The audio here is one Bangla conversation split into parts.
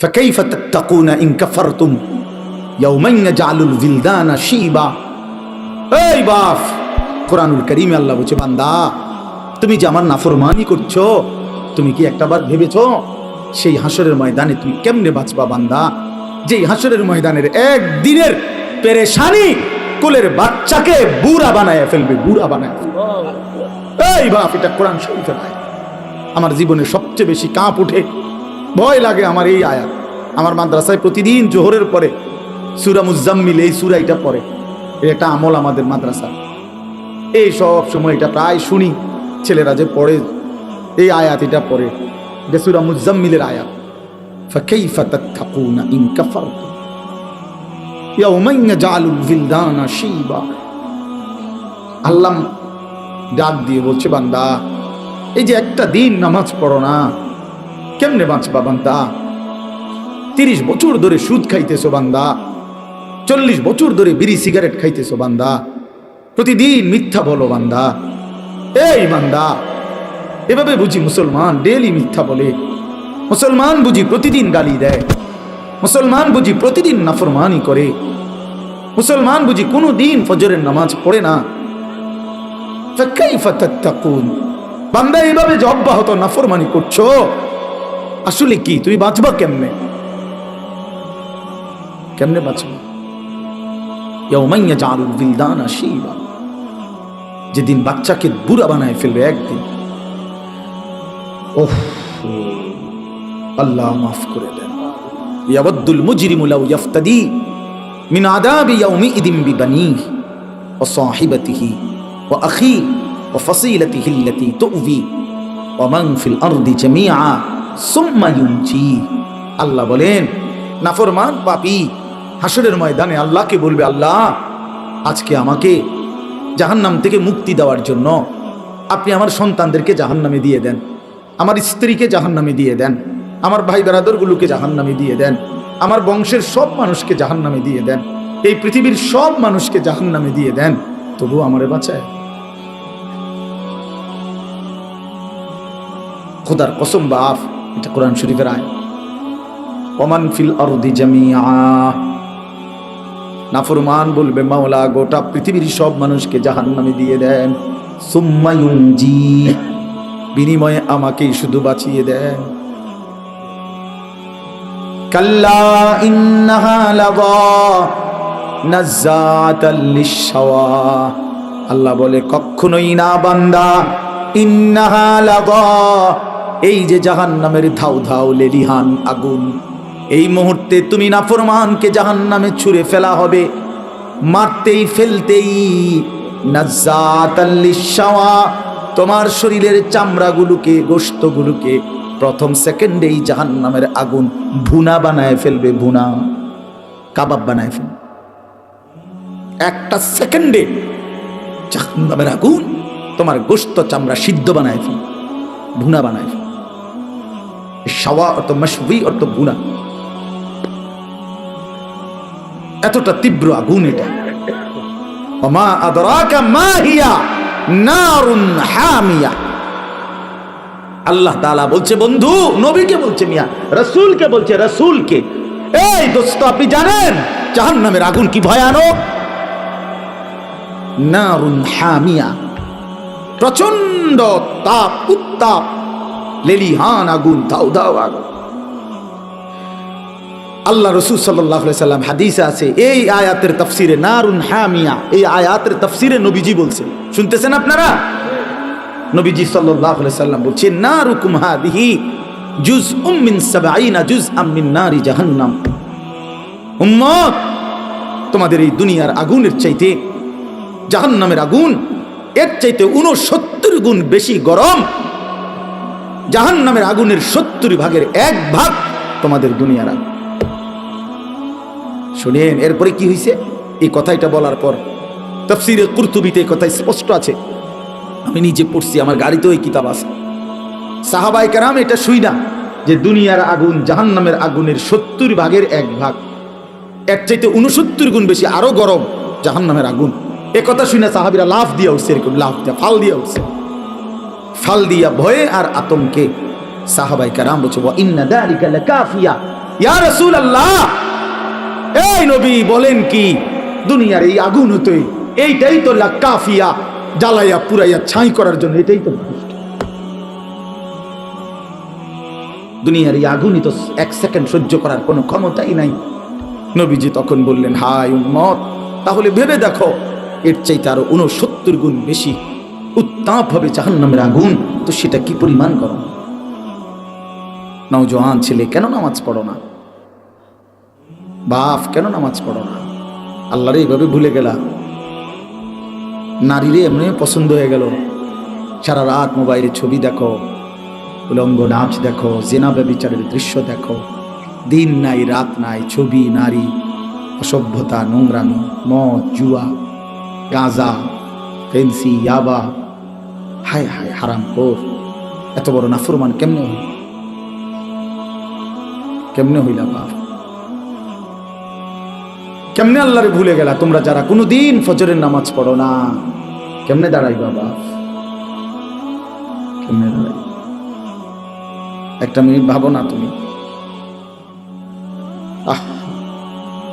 فكيف تتقون إن كفرتم يوما يجعل الولدان شيبا এই বাপ কোরআনুল করিমে আল্লাহ বলছে বান্দা তুমি যে আমার নাফরমানি করছো তুমি কি একটাবার ভেবেছো সেই হাসরের ময়দানে তুমি কেমনে বাঁচবা বান্দা যেই হাসরের ময়দানের একদিনের পেরেশানি কোলের বাচ্চাকে বুড়া বানায় ফেলবে বুড়া বানায় ফেলবে এই বাপ এটা কোরআন শরীফের আয়াত আমার জীবনে সবচেয়ে বেশি কাঁপ উঠে ভয় লাগে আমার এই আয়াত। আমার মাদ্রাসায় প্রতিদিন জোহরের পরে সুরা মুজাম্মিল, এই সুরা এটা পরে এটা আমল আমাদের মাদ্রাসা। এই সব সময় এটা প্রায় শুনি, ছেলেরা যে পড়ে, এই আয়াত এটা পড়ে। যে সুরা মুজাম্মিলের আয়াত। আল্লাম না ডাক দিয়ে বলছে, বান্দা, এই যে একটা দিন নামাজ পড়ো না কেমনে বাঁচবা বান্দা? তিরিশ বছর ধরে সুদ খাইতেছো বান্দা। চল্লিশ বছর ধরে বিড়ি সিগারেট খাইতেছো বান্দা। প্রতিদিন মিথ্যা বলো বান্দা। এই বান্দা, এভাবে বুঝি মুসলমান ডেলি মিথ্যা বলে। মুসলমান বুঝি প্রতিদিন গালি দেয়। মুসলমান বুঝি প্রতিদিন নাফরমানি করে। মুসলমান বুঝি কোনো দিন ফজরের নামাজ পড়ে না। বান্দা, এভাবে যে অব্যাহত নাফরমানি করছ আসলে কি? তুমি বাঁচবা কেমনে? কেমনে বাঁচবা? ইয়মাইয়া জারুল বিলদান আসিবা যেদিন বাচ্চাকে বুড়া বানায় ফেলবে একদিন। ওহ, আল্লাহ মাফ করে দেন। ইয়াবদ্দুল মুজরিমুলাউ ইয়াফতাদি মিন আদাবি ইয়াউমি ইদিম বিবানিহি ওয়া সাহিবাতিহি ওয়া আখি ওয়া ফাসিলাতিহি আল্লাতি তুউবি ওয়া মান ফিল আরদি জামিআ। সুম্মা ইউনজি আল্লাহ বলেন, নাফরমান পাপী, হাসরের ময়দানে আল্লাহকে বলবে, আল্লাহ, আজকে আমাকে জাহান্নাম থেকে মুক্তি দেওয়ার জন্য আপনি আমার সন্তানদেরকে জাহান্নামে দিয়ে দেন, আমার স্ত্রীকে জাহান্নামে দিয়ে দেন, আমার ভাই বেরাদরগুলোকে জাহান্নামে দিয়ে দেন, আমার বংশের সব মানুষকে জাহান্নামে দিয়ে দেন, এই পৃথিবীর সব মানুষকে জাহান্নামে দিয়ে দেন তবু আমারে বাঁচায়। খোদার কসম বাফ এটা কোরআন শরীফের আয়। ফিল আরদি জামিআ। নাফরমান বলবে, মাওলা, গোটা পৃথিবীর সব মানুষকে জাহান্নামে দিয়ে দেন। সুম্মা ইউনজি, বিনিময়ে আমাকেই শুধু বাঁচিয়ে দেন। কাল্লা ইন্নাহা লাযা নাজ্জাতাল লিশাওয়া আল্লাহ বলে, কখনোই না বান্দা, ইন্নাহা লাযা এই যে জাহান্নামের ধাউ ধাউ লেলিহান আগুন, এই মুহূর্তে তুমি নাফরমানকে জাহান্নামে ছুঁড়ে ফেলা হবে। মারতেই ফেলতেই নাজ্জাতাল লিশাওয়া তোমার শরীরের চামড়াগুলোকে, গোশতগুলোকে প্রথম সেকেন্ডেই জাহান্নামের আগুন ভুনা বানায় ফেলবে, ভুনা কাবাব বানায় ফেলবে। একটা সেকেন্ডে জাহান্নামের আগুন তোমার গোস্ত চামড়া সিদ্ধ বানায় ফেলবে, ভুনা বানায় ফেলবে। সাওয়া অর্থ মশবি অর্থ ভুনা এতটা তীব্র আগুন এটা। আদরাকা মা হিয়া নারুন হামিয়া। আল্লাহ তাআলা বলছে, বন্ধু, নবীকে বলছে মিয়া, রাসূলকে বলছে রাসূলকে। এই দোস্ত, আপনি জানেন জাহান্নামের আগুন কি ভয়ানক? নারুন হামিয়া। প্রচণ্ড তাপ, উত্তাপ লেলিহান আগুন দাউ দাউ আগুন। আল্লাহ রসুল সাল্লাহ সাল্লাম হাদিসে আছে, এই আয়াতের তফসিরে নারুন হামিয়া, এই আয়াতের তফসিরে নবীজি বলছে শুনতেছেন আপনারা? নবীজি সাল্লাম বলছে নারুকুম হাদিহি জুজ উম্মিন সাবাইনা জুজ আম্মিন নারি জাহান্নাম। উম্মত, তোমাদের এই দুনিয়ার আগুনের চাইতে, জাহান্নামের আগুন, এর চাইতে উনসত্তর গুণ বেশি গরম জাহান্নামের আগুনের সত্তর ভাগের এক ভাগ তোমাদের দুনিয়ার শুনেন, এরপরে কি হয়েছে এই কথাটা বলার পর তফসিরে কুর্তুবিতে এই কথা স্পষ্ট আছে। আমি নিজে পড়ছি, আমার গাড়িতেও এই কিতাব আছে। সাহাবাই কারাম এটা শুই না যে দুনিয়ার আগুন জাহান্নামের আগুনের সত্তর ভাগের এক ভাগ। এক চাইতে উনসত্তর গুণ বেশি আরও গরম জাহান্নামের আগুন। এ কথা শুনে সাহাবিরা লাফ দিয়া উঠছে, এরকম লাফ দিয়া, ফাল দিয়া উঠছে। ফাল দিয়া ভয়ে আর আতঙ্কে সাহাবাই কারাম বলছে ইয়া রসুল আল্লাহ এই নবী বলেন কি, দুনিয়ার এই আগুন হতে এইটাই তো কাফিয়া জ্বালাইয়া পুরাইয়া ছাই করার জন্য এটাই তো দুনিয়ার এই আগুনই তো এক সেকেন্ড সহ্য করার কোনো ক্ষমতাই নাই। নবীজি তখন বললেন হাই উম্মত, তাহলে ভেবে দেখো, এর চাইতে আরও উনসত্তর গুণ বেশি উত্তাপ হবে জাহান্নামের আগুন। তো সেটা কি পরিমাণ গরম? নওজোয়ান ছেলে, কেন নামাজ পড়ো না? বাপ, কেন নামাজ পড়ো না? আল্লাহরে এইভাবে ভুলে গেলা। নারীরে এমনি পছন্দ হয়ে গেল। সারা রাত মোবাইলে ছবি দেখো, উলঙ্গ নাচ দেখো, জেনা ব্যবিচারের দৃশ্য দেখো। দিন নাই, রাত নাই, ছবি, নারী, অসভ্যতা, নোংরামি, মদ, জুয়া, গাঁজা, ফেন্সি, ইয়াবা হায় হায়, হারাম কোর এত বড় নাফরমান কেমনে হইল? কেমনে হইলা বাপ কেমনে আল্লাহরে ভুলে গেলা? তোমরা যারা কোনোদিন ফজরের নামাজ পড়ো না, কেমনে দাঁড়াই বাবা কেমনে দাঁড়াই একটা মিনিট ভাবো না তুমি। আহ,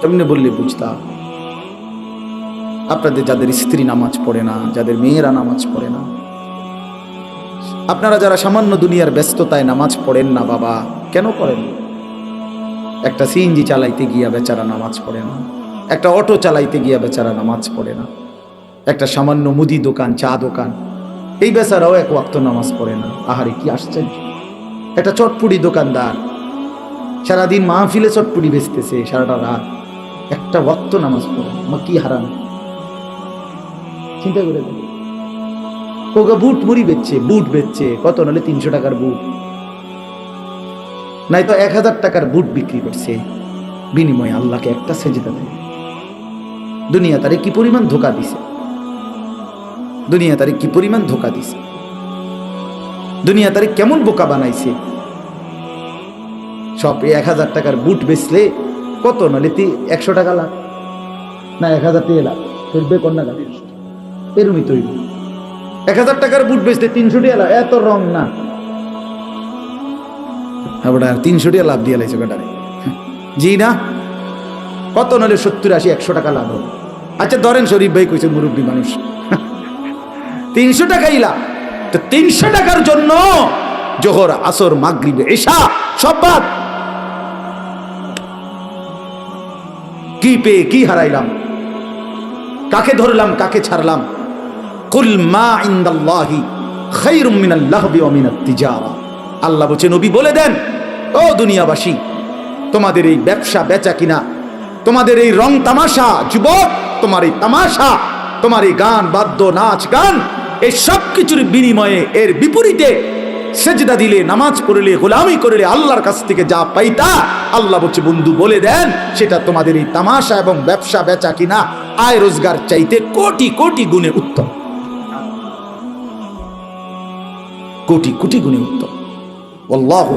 কেমনে বললে বুঝতা? আপনাদের যাদের স্ত্রী নামাজ পড়ে না, যাদের মেয়েরা নামাজ পড়ে না আপনারা যারা সামান্য দুনিয়ার ব্যস্ততায় নামাজ পড়েন না বাবা, কেন পড়েন? একটা সিএনজি চালাইতে গিয়া বেচারা নামাজ পড়ে না, একটা অটো চালাইতে গিয়া বেচারা নামাজ পড়ে না, একটা সামান্য মুদি দোকান, চা দোকান, এই বেচারাও এক ওয়াক্ত নামাজ পড়ে না। আহারে, কি আশ্চর্য! একটা চটপুরি দোকানদার, সারাদিন মাহফিলে চটপুরি বেচতেছে, সারাটা রাত একটা ওয়াক্ত নামাজ পড়ে। আমার কি হারাম। চিন্তা করে দেখো। ওকে বুট মুড়ি বেচছে, বুট বেচছে। কত নাহলে তিনশো টাকার বুট? নাই তো এক হাজার টাকার বুট বিক্রি করছে। বিনিময়ে আল্লাহকে একটা সেজদা দেয়। দুনিয়া তারে কি পরিমাণ ধোকা দিছে? দুনিয়া তারে কি পরিমাণ ধোকা দিছে? দুনিয়া তারে কেমন বোকা বানাইছে? সব এক হাজার টাকার বুট বেচলে কত নাহলে তি একশো টাকা লাভ? না, এক হাজার টাকা লাভ। ফেরবে কন্যা গাড়ি এরমই তৈরি। এক হাজার টাকার বুট বেচলে তিনশো টিয়া লাভ, এত রং না। আবার তিনশো টিয়া লাভ দিয়ে লাইছে বেটারে। জি না? কত নাহলে সত্তর আশি, একশো টাকা লাভ হবে। আচ্ছা ধরেন শরীফ ভাই কইছে, মুরব্বী মানুষ। তিনশো টাকাই লাভ। তো তিনশো টাকার জন্য জোহর, আসর, মাগরিবে এসা সব বাদ। কি পেয়ে কি হারাইলাম? কাকে ধরলাম, কাকে ছাড়লাম? কুল মা ইন্দাল্লাহি খাইরুম মিনাল লাহবি ওয়া মিনাত তিজারা। আল্লাহ বলছে, নবী বলে দেন, ও দুনিয়াবাসী, তোমাদের এই ব্যবসা বেচা কিনা, তোমাদের এই রং তামাশা, যুবক, তোমার এই তামাশা, তোমার এই গান, বাদ্য, নাচ, গান, এই সব কিছুর বিনিময়ে এর বিপরীতে সেজদা দিলে, নামাজ পড়লে, গোলামি করলে আল্লাহর কাছ থেকে যা পাইতা, আল্লাহ বলছে, বন্ধু, বলে দেন, সেটা তোমাদের এই তামাশা এবং ব্যবসা বেচা কিনা, আয় রোজগার চাইতে কোটি কোটি গুণে উত্তম। কোটি কোটি গুণে উত্তম। আল্লাহু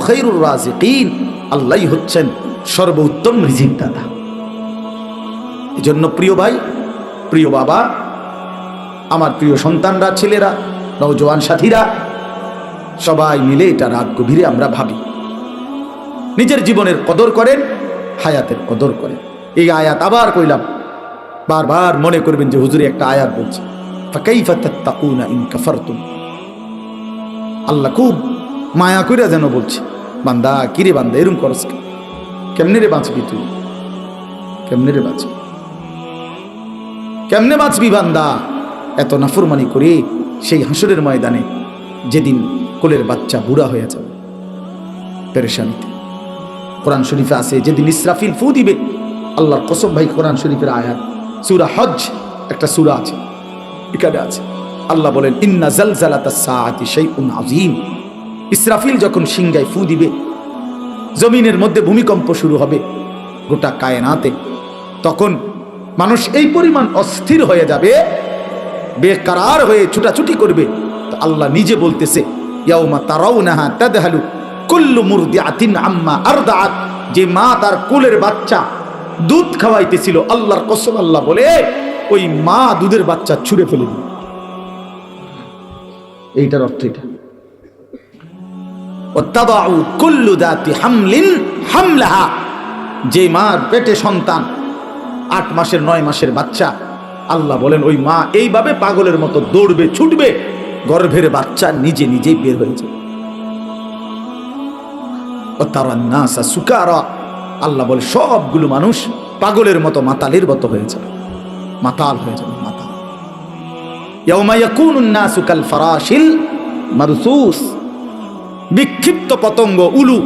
হচ্ছেন সর্বোত্তম রিজিক দাতা এজন্য প্রিয় ভাই, প্রিয় বাবা, আমার প্রিয় সন্তানরা, ছেলেরা নৌজওয়ান সাথীরা, সবাই মিলে এটা রাত গভীরে আমরা ভাবি। নিজের জীবনের কদর করেন, হায়াতের কদর করেন। এই আয়াত আবার কইলাম, বারবার মনে করবেন যে হুজুরে একটা আয়াত বলছে ফাকাইফা তাত্তাকুনা ইন কাফারতুম? আল্লাহ খুব মায়া কইরা যেন বলছে, বান্দা কিরে বান্দা, এরম করস? কেমনে রে বাঁচবি তুই? কেমনে রে বাঁচবি? কেমনে বাঁচবি বান্দা? এত নাফরমানি করে সেই হাসরের ময়দানে যেদিন কোলের বাচ্চা বুড়া হয়ে যাবে পেরেশানিতে। কোরআন শরীফে আছে, যেদিন ইসরাফিল ফু দিবে, আল্লাহর কসম ভাই কোরআন শরীফের আয়াত, সুরা হজ একটা সুরা আছে, এখানে আছে। আল্লাহ বলেন, ইন্না ইসরাফিল যখন সিংগায় ফু দিবে, জমিনের মধ্যে ভূমিকম্প শুরু হবে গোটা কায়নাতে, তখন মানুষ এই পরিমাণ অস্থির হয়ে যাবে, বেকারার হয়ে ছুটাছুটি করবে। তো আল্লাহ নিজে বলতেছে কুল্লু মুরদিআতিন আম্মা আরদাআত। যে মা তার কুলের বাচ্চা দুধ খাওয়াইতেছিল, আল্লাহর কসম আল্লাহ বলে, ওই মা দুধের বাচ্চা ছুঁড়ে ফেলে দিল। এইটার অর্থ এটা। হামলাহা। যে মার পেটে সন্তান, আট মাসের, নয় মাসের বাচ্চা, আল্লাহ বলেন, ওই মা এইভাবে পাগলের মতো দৌড়বে, ছুটবে, গর্ভের বাচ্চা নিজে নিজেই বের হয়ে যাবে। আল্লাহ বলে, সবগুলো মানুষ পাগলের মতো মাতালের মতো হয়ে যাবে, মাতাল হয়ে যাবে। বিক্ষিপ্ত পতঙ্গ, উলু,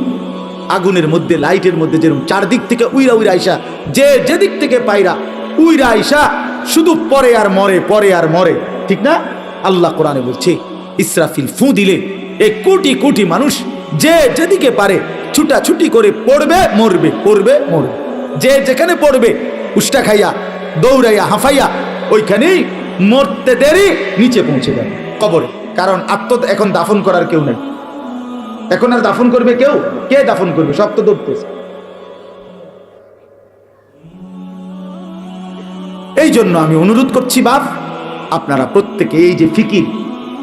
আগুনের মধ্যে, লাইটের মধ্যে যেরকম চারদিক থেকে উইরা উইরা আইসা, যে যেদিক থেকে পাইরা উইরা আইসা, শুধু পরে আর মরে, পরে আর মরে। ঠিক না? আল্লাহ কোরআনে বলছে, ইসরাফিল ফু দিলে এ কোটি কোটি মানুষ যে যেদিকে পারে ছুটাছুটি করে পড়বে, মরবে পড়বে, মরবে। যে যেখানে পড়বে, উষ্টা খাইয়া, দৌড়াইয়া, হাঁফাইয়া, ওইখানেই মরতে দেরি, নিচে পৌঁছে যাবে। কবরে। কারণ আত্ম এখন দাফন করার কেউ নেই। এখন আর দাফন করবে কেউ? কে দাফন করবে? সব তো দৌড়তেছে এই জন্য আমি অনুরোধ করছি বাপ, আপনারা প্রত্যেকে এই যে ফিকির,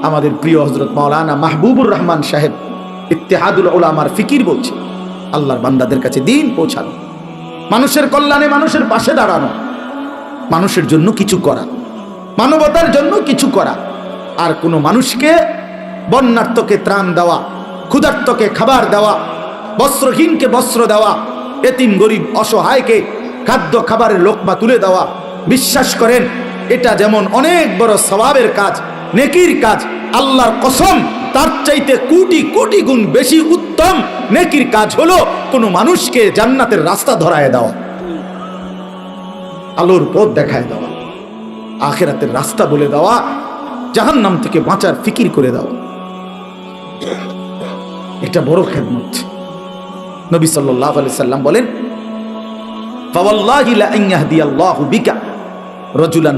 আমাদের প্রিয় হজরত মাওলানা মাহবুবুর রহমান সাহেব, ইত্তেহাদুল ওলামার ফিকির বলছে, আল্লাহর বান্দাদের কাছে দিন পৌঁছানো। মানুষের কল্যাণে মানুষের পাশে দাঁড়ানো। মানুষের জন্য কিছু করা। মানবতার জন্য কিছু করা। আর কোনো মানুষকে বন্যার্থকে ত্রাণ দেওয়া ক্ষুধার্তকে খাবার দেওয়া, বস্ত্রহীনকে বস্ত্র দেওয়া, এতিম, গরিব, অসহায়কে খাদ্য খাবারের লোকমা তুলে দেওয়া, বিশ্বাস করেন, এটা যেমন অনেক বড় স্বভাবের কাজ, নেকির কাজ, আল্লাহর কসম, তার চাইতে কোটি কোটি গুণ বেশি উত্তম নেকির কাজ হলো কোনো মানুষকে জান্নাতের রাস্তা ধরায় দেওয়া, আলোর পথ দেখায় দেওয়া। আখেরাতের রাস্তা বলে দেওয়া জাহান নাম থেকে বাঁচার ফিকির করে দেওয়া। এটা বড় খেদমত। নবী সাল্লাল্লাহু আলাইহি সাল্লাম বলেন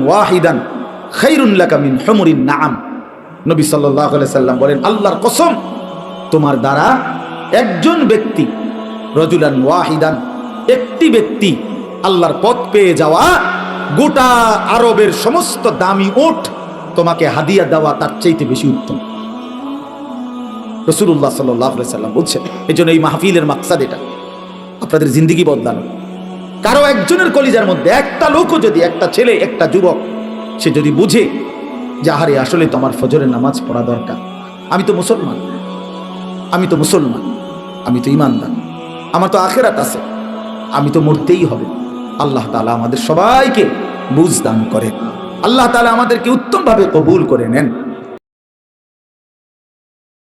ওয়াহিদান আলাইহি সাল্লাম বলেন, আল্লাহর কসম, তোমার দ্বারা একজন ব্যক্তি ওয়াহিদান, একটি ব্যক্তি আল্লাহর পথ পেয়ে যাওয়া গোটা আরবের সমস্ত দামি ওট তোমাকে হাদিয়া দেওয়া তার চাইতে বেশি উত্তম। রসুল্লাহ সাল্লাম বলছেন এই জন্য এই মাহফিলের মাকসাদ এটা। আপনাদের জিন্দিগি বদলানো। কারও একজনের কলিজার মধ্যে একটা লোকও যদি, একটা ছেলে, একটা যুবক, সে যদি বুঝে যে, আহারে, আসলে তোমার ফজরের নামাজ পড়া দরকার। আমি তো মুসলমান। আমি তো মুসলমান। আমি তো ইমানদার আমার তো আখেরাত আছে। আমি তো মরতেই হবে। আল্লাহ তালা আমাদের সবাইকে বুঝদান করে। আল্লাহ তালা আমাদেরকে উত্তমভাবে কবুল করে নেন।